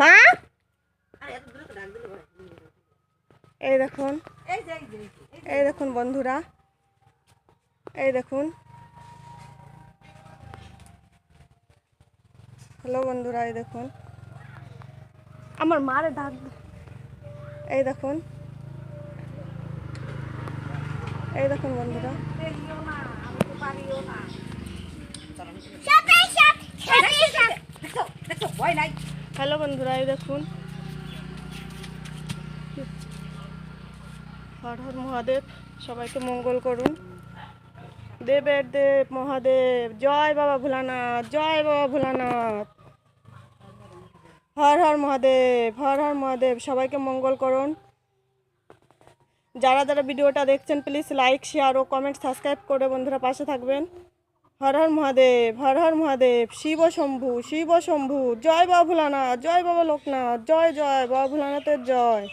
মা? এই দেখুন। এই দেখুন বন্ধুরা। এই দেখুন। হ্যালো বন্ধুরা এই দেখুন। আমার মারে ডাক এই দেখুন। এই দেখুন বন্ধুরা। হ্যালো বন্ধুরা, এই দেখুন। হর হর মহাদেব, সবাইকে মঙ্গল করুন। দেবের দেব, মহাদেব, জয় বাবা ভোলানাথ, জয় বাবা ভোলানাথ। হর হর মহাদেব হর হর মহাদেব, সবাইকে মঙ্গল করুন। যারা যারা ভিডিওটা দেখছেন প্লিজ লাইক শেয়ার ও কমেন্ট সাবস্ক্রাইব করে বন্ধুরা পাশে থাকবেন। হর হর মহাদেব, হর হর মহাদেব, শিব শম্ভু শিব শম্ভু, জয় বাবা ভোলানাথ জয় বাবা লোকনাথ, জয় জয় বাবা ভোলানাথের জয়।